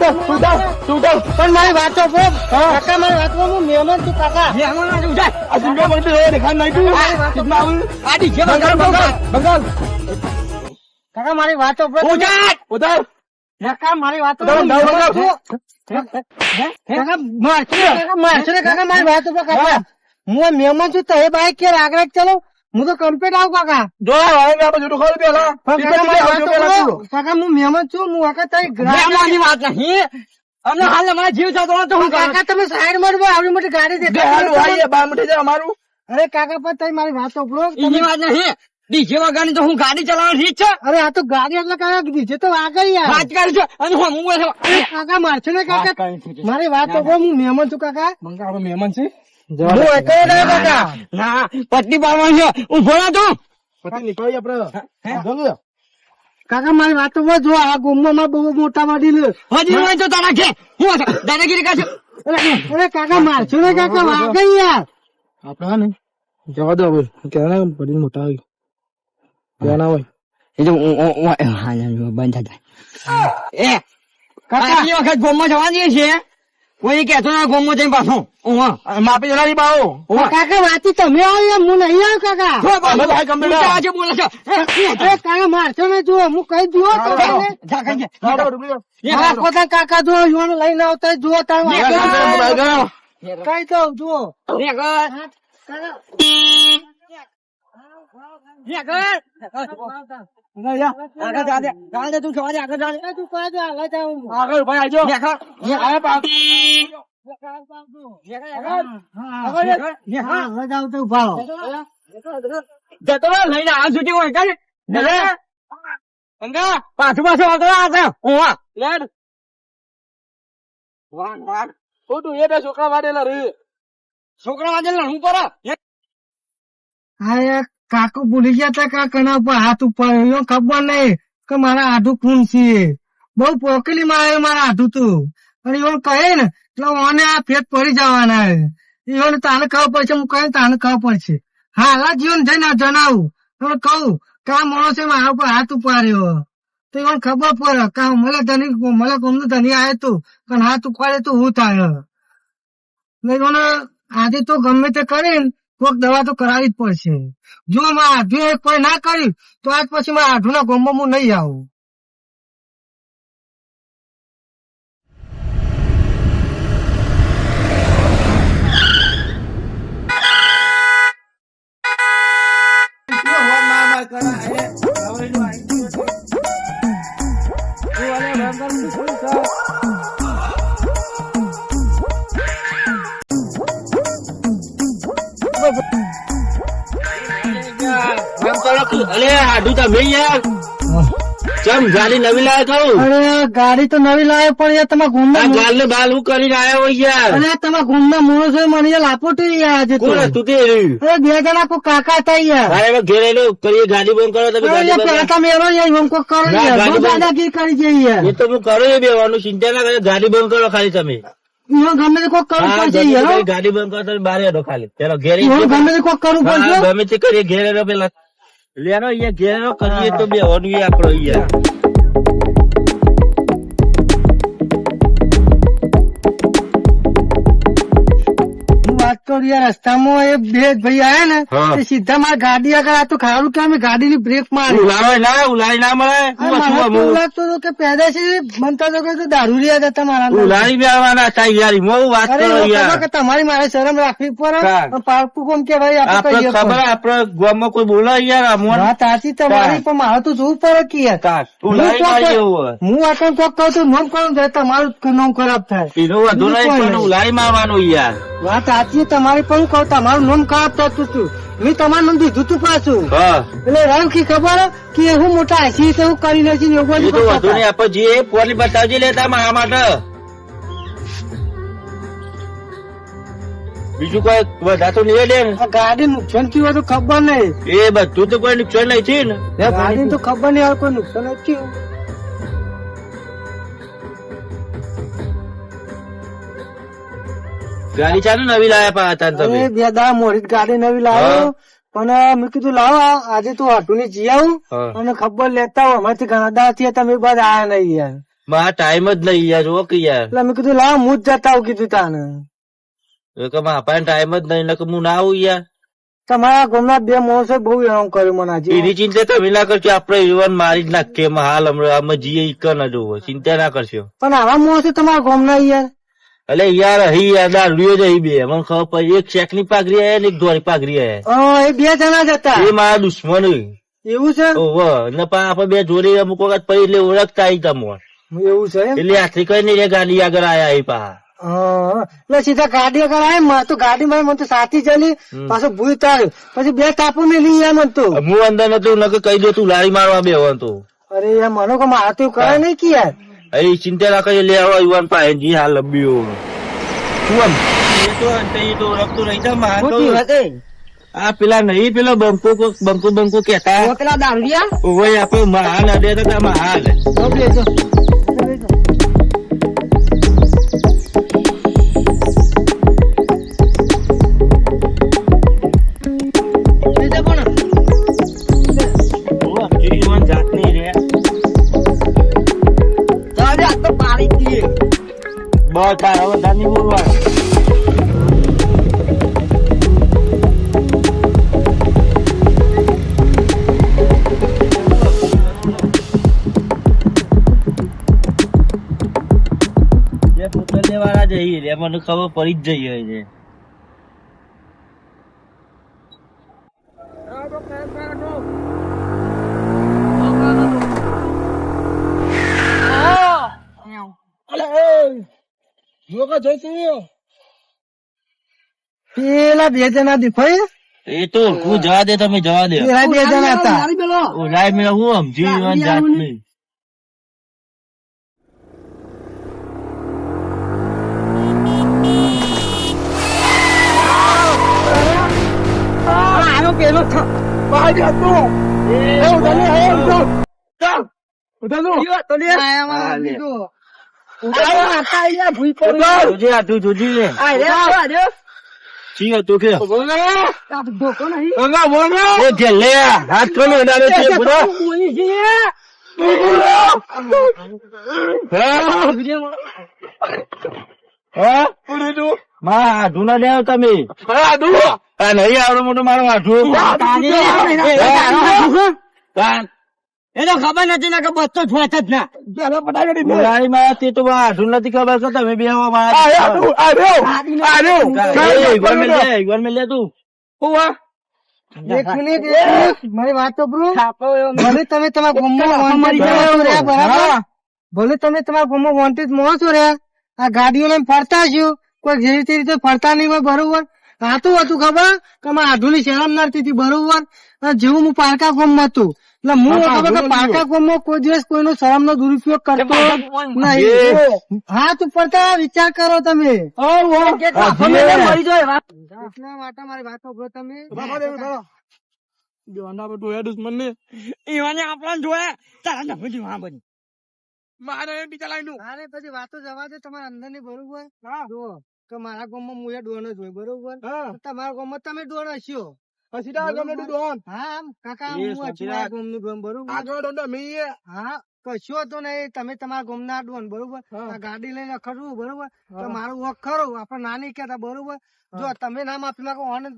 તું તું તું પણ મારી વાતો બોલ. કાકા મારી વાતો હું મહેમાન છું કાકા. આ દુનિયા મને તો દેખાવ નહીં તું. કેટલા આવું? બંગાળ બંગાળ બંગાળ કાકા મારી વાતો બોલ. ઉધાર કાકા મારી વાત હું. બંગાળ કાકા મારશો ને, કાકા મારશો કાકા મારી વાતો બોલ કાકા. હું. મહેમાન છું તો એ બાઈક કે આગળ ચલો હું તો કમ્પ્લીટ આવું કાકા. જો હવે આપણે જુઠું ખાવું પેલા કાકા મારી વાતો બોલો. કાકા હું મહેમાન છું હું વખત તારી ગ્રાહક વાત નહીં અમને હાલ અમારા જીવ જતો તો હું કાકા તમે સાઈડમાં રહો, આવડી મોટી ગાડી બેહાડું દેખાય આઈએ બાર મિનિટ જાય અમારું. અરે કાકા પર તારી મારી વાત સાંભળો. એની વાત નહીં. ડીજે વગાડી તો હું ગાડી ચલાવવાની રીત છે? અરે આ તો ગાડી એટલે કાકા દીધે તો આગળ યાર. વાત કરી છે. અને હું હું કાકા મારશો ને કાકા. મારી વાત તો હું મહેમાન છું કાકા. આપણે મહેમાન છે? કાકા ના પટ્ટી પાડવાની છે. તો પછી નીકળી આપણે. જલ્દી. કાકા મારી વાત તો જો આ ગુમમાં બહુ મોટા વાડી હજી હોય તો તારા છે હું દાદાગીરી કરશે? અરે કાકા મારશો ને કાકા વાગે યાર. આપડા ને જવા દો હવે. પડી મોટા આવી ક્યાં ના હોય. એ તો બંધ થાય એ કાકા. વખત ગોમમાં જવાની છીએ કોઈ કહેતો ના ગોમો જઈને પાછું. માપી જણાવી બાવો કાકા વાતી તમે આવો હું નહીં આવું કાકા. આજે બોલે છે. કાકા મારતો ને જુઓ હું કઈ જુઓ પોતા કાકા જુઓ યુવાનો લઈને આવતા જુઓ ગયો. કઈ તો જુઓ. કાકા. જતો પાછું પાછું આવતો વાહ. ખોટું એ બે છોકરા વાડેલા રે છોકરા કાકો ભૂલી ગયા તા કણા ઉપર હાથ એનો ખબર નહીં કે મારા આઢું ખૂન છે. બહુ પોકેલી મારે મારા આઢું તું. અને એવું કહે ને, એટલે મને આ ફેટ પડી જવાના એવું તાને ખબર પડશે, હું કહે તાને ખબર પડશે? હા હાલા જીવન જઈને જણાવું. એટલે કહું, કે આ માણસે મારા ઉપર હાથ ઉપાડ્યો. તો એવું ખબર પડે કે મને ધની, મને કોમનું ધની આવે તું, પણ હાથ ઉપાડે તો હું થાય? નહીં આજે તો ગમે તે કરીને કોઈક દવા તો કરાવી જ પડશે. જો માં આઢુ કોઈ ના કરી તો આજ પછી મારા આધુ ના ગોમમાં હું નહીં આવું. તમે યાર. ચમ ગાડી નવી લાયા તો અરે ગાડી તો નવી લાવે પણ યાર તમારા ગુંડા ગુમના ગાલ ને બાલ હું કરીને આવ્યો હોય યાર. અરે તમારા ગુમના છો મને યાર લાપોટી યાર આજે તો. કોણ તે? અરે બે જણા કોઈ કાકા હતા યાર. અરે હવે ઘેર કરીએ ગાડી બંધ કરો તમે ગાડી બંધ પેલા તમે એનો યાર હું કોઈ કરો યાર. બહુ. દાદાગીરી કરી છે યાર. એ તો હું કરું એ બેવાનું ચિંતા ના કરે ગાડી બંધ કરો ખાલી તમે. ગમે તે કોઈ કરવું પડશે ગમે કરી ગાડી બંધ કરો તમે બારે ખાલી. પેલો ઘેર ગમે તે કોઈ કરવું પડશે. ગમે તે કરીએ ઘેર પેલા. લેનો અહીંયા ઘેરો કરીએ તો બે એ આપણો યાર વાત યાર રસ્તામાં એ બે ભાઈ આયા ને. તે સીધા મારા ગાડી આગળ આ તો ખારું કે અમે ગાડીની બ્રેક મારી. ઉલાળો ના મળે. અરે હતો તો કે પેદાશી બનતા તો કે દારૂ રહ્યા હતા તમારા અંદર. બી આવવાના હતા યાર હું વાત કરો યાર. તમારી મારે શરમ રાખવી પડે. પાકું કોમ કે ભાઈ આપણે ખબર આપણે ગામમાં કોઈ બોલે યાર અમોન વાત સાચી તમારી પણ મારે તો જોવું પડે કે યાર. હું માં આટલું કોક કહું છું નોમ કરું તમારું નોમ ખરાબ થાય. ઉલાઈ માં આવવાનું યાર. વાત સાચી તમારી પણ કહું તમારું નામ ખરાબ થતું હતું મેં તમારું નામ દીધું તું પાછું. એટલે રામ કી ખબર કે હું મોટા હસી તો હું કરી નથી બધું તો વધુ નહીં આપો જે પોલી બતાવજે લેતા મારા માટે. બીજું કોઈ વધારે તો નહીં લે ને. ગાડી નુકસાન થયું હોય તો ખબર નહીં. એ બધું તો કોઈ નુકસાન નહીં છે ને. ગાડી તો ખબર નહીં કોઈ નુકસાન જ થયું. ગાડી ચાલુ નવી લાયા પા હતા તમે બે. દા મોડી ગાડી નવી લાવ્યો પણ મેં કીધું લાવો આજે તું હાટુ ની જી આવું. અને ખબર લેતા હોય અમારથી ઘણા દા થયા તમે બાદ આયા નહીં યાર. મારા ટાઈમ જ નહીં યાર જો કે યાર. એટલે મેં કીધું લાવો હું જ જતા આવું કીધું તાને. કે મારા પાસે ટાઈમ જ નહીં નકર હું ના આવું યાર. તમારા ગામના બે માણસો બહુ એમ કર્યું મને આજે. એની ચિંતા તમે ના કરશો આપડે યુવાન મારી જ નાખીએ હાલ હમણાં આમાં જીએ ઈક ના જોવો ચિંતા ના કરશો. પણ આવા માણસો તમારા ગામના યાર. એટલે યાર અહીં યાર દારૂડિયો જ બે. મને ખબર પડી. એક શેકની પાઘરી આયા ને એક ધોરી પાઘરી આયા. એ બે જણા જ હતા. એ મારા દુશ્મન. એવું છે? ઓહો ને પણ આપણે બે જોડી અમુક વખત પડી એટલે ઓળખતા આવી તમો એવું છે એટલે આથી કઈ નહીં ગાડી આગળ આયા એ પા હા એટલે સીધા ગાડી આગળ આવે મારે તો ગાડી માં મને તો સાથી ચાલી. પાછો ભૂલ તાર પછી બે તાપુ લઈ યાર મન તો. હું અંદર નતું નકર કહી દો તું લારી મારવા બે તો. અરે યાર મને કો મારે તો કરે નહીં કે યાર. અહીં ચિંતા ના કરી લે આવો યુવાન પાસે જી હાલ ઓળખતું નહીં તા આ પેલા નહીં પેલા બંકો બંકો બંકો કેતા પેલા દારૂડિયા ઓય આપડે મહાન અડે તો મહાન બસ તાર, હવે ધાની બોલવા. જે પોતે વાળા જઈએ મને ખબર પડી જ જઈ હોય છે. પેલા બે જણા દેખાય એ તો હું જવા દે તમે જવા દે. પેલા બે જણા હતા. મારી પેલો ઓલાય મેં હું સમજી જાત નહીં પેલો પાડી હતો એ તો લે. હા. ઉડાનો આતા અહીંયા ભૂઈ પડી જોજે આટલું જોજે આ રે આ રે છી હતું કે બોલો આ ધોકો નહીં અંગા બોલો એ જેલે હાથ કોનો ઉડાડે છે બુડો બોલી છે હા માં આઢું ના લેવ તમે નહીં આવડો મોટો મારો આઢું. એ તો ખબર નથી ના કે બસો છોટ જ ના. બોલાડીમાં તે તો મારા નથી ખબર કે તમે બે આવો મારા એ, ઈગોર મેલ લે, ઈગોર મેલ લે તું એક મિનિટ મારી વાત તો બ્રો ભલે તમે તમારા ગામમાં બરાબર? ભલે તમે તમારા ગામમાં વોન્ટેડ માણસો રહ્યા. આ ગાડીઓ લઈને ફરતા છો કોઈ જેવી તે રીતે ફરતા નહીં હોય બરોબર? આ તો હતું ખબર? કે આધુની શરમ નથી બરોબર? જેવું હું પારકા ફોર્મ હતું. એટલે હું ખબર કે પાકા કોમો કોઈ દિવસ કોઈનો શરમ નો દુરુપયોગ કરતો નહીં. હાથ ઉપર તો વિચાર કરો તમે. એટલા માટે મારી વાત સાંભળો તમે. ઈવાને આપણને જોયા. તારા નફો જી બની. મારે બીજા લાઈન બધી વાતો જવા દે તમારા અંદરની બરોબર જુઓ કે મારા ગામમાં હું એ ડોન જ હોય બરોબર? તમારા ગામમાં તમે ડોન હા આમ કાકા. આ હા કશો તો નહીં તમે તમારા ગામના ડોન બરોબર? આ ગાડી લઈને ખરું બરોબર? તો મારું વખ ખરું આપણે નાની કેતા બરોબર? જો તમે ના માફી માંગો અને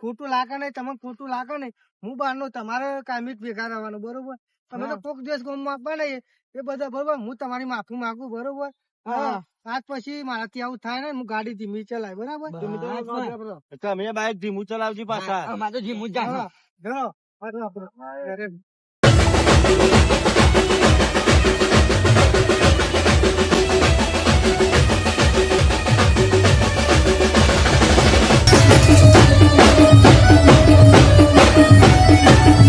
ખોટું લાગે નહીં તમે ખોટું લાગે નહીં. હું બહારનું તમારે કાયમી જ ભેગા રહેવાનું બરોબર? તમે તો કોક દિવસ ગામમાં આપવા નહીં એ બધા બરોબર? હું તમારી માફી માંગુ બરોબર? આજ પછી મારા મારાથી આવું થાય ને હું ગાડી ધીમી ચલાય બરાબર? તમે બાઈક ધીમું ચલાવજો પાછા. અમારે તો ધીમું જાય Thank